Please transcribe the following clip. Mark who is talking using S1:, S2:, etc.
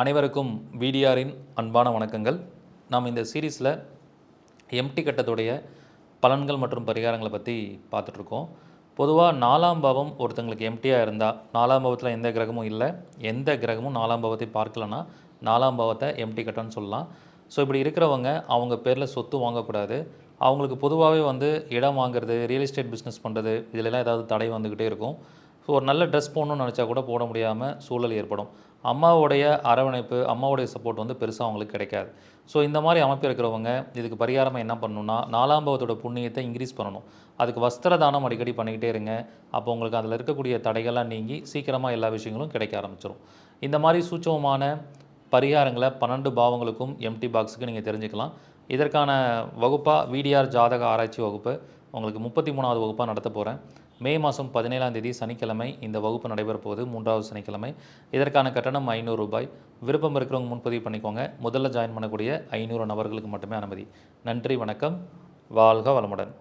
S1: அனைவருக்கும் விடிஆரின் அன்பான வணக்கங்கள். நாம் இந்த சீரீஸில் எம்டி கட்டத்துடைய பலன்கள் மற்றும் பரிகாரங்களை பற்றி பார்த்துட்ருக்கோம். பொதுவாக நாலாம் பாவம் ஒருத்தங்களுக்கு எம்டியாக இருந்தால் நாலாம் பாவத்தில் எந்த கிரகமும் இல்லை எந்த கிரகமும் நாலாம் பாவத்தை பார்க்கலன்னா நாலாம் பாவத்தை எம்டி கட்டன்னு சொல்லலாம். ஸோ இப்படி இருக்கிறவங்க அவங்க பேரில் சொத்து வாங்கக்கூடாது. அவங்களுக்கு பொதுவாகவே வந்து இடம் வாங்குறது ரியல் எஸ்டேட் பிஸ்னஸ் பண்ணுறது இதிலெல்லாம் ஏதாவது தடை வந்துக்கிட்டே இருக்கும். ஸோ ஒரு நல்ல ட்ரெஸ் போடணும்னு நினச்சா கூட போட முடியாமல் சூழல் ஏற்படும். அம்மாவுடைய அரவணைப்பு அம்மாவுடைய சப்போர்ட் வந்து பெருசாக அவங்களுக்கு கிடைக்காது. ஸோ இந்த மாதிரி அமைப்பு இருக்கிறவங்க இதுக்கு பரிகாரமாக என்ன பண்ணணும்னா நாலாம் பாவத்தோட புண்ணியத்தை இன்க்ரீஸ் பண்ணணும். அதுக்கு வஸ்திர தானம் அடிக்கடி பண்ணிக்கிட்டே இருங்க. அப்போ உங்களுக்கு அதில் இருக்கக்கூடிய தடைகள்லாம் நீங்கி சீக்கிரமாக எல்லா விஷயங்களும் கிடைக்க ஆரம்பிச்சிடும் இந்த மாதிரி சூட்சமமான பரிகாரங்களை பன்னெண்டு பாவங்களுக்கும் எம்டி பாக்ஸுக்கு நீங்கள் தெரிஞ்சுக்கலாம். இதற்கான வகுப்பாக விடிஆர் ஜாதக ஆராய்ச்சி வகுப்பு உங்களுக்கு முப்பத்தி மூணாவது வகுப்பாக நடத்த போகிறேன் மே மாதம் பதினேழாம் தேதி சனிக்கிழமை இந்த வகுப்பு நடைபெற போகுது. மூன்றாவது சனிக்கிழமை. இதற்கான கட்டணம் ஐநூறு ரூபாய். விருப்பம் இருக்கிறவங்க முன்பதிவு பண்ணிக்கோங்க. முதல்ல ஜாயின் பண்ணக்கூடிய ஐநூறு நபர்களுக்கு மட்டுமே அனுமதி. நன்றி வணக்கம். வாழ்க வளமுடன்.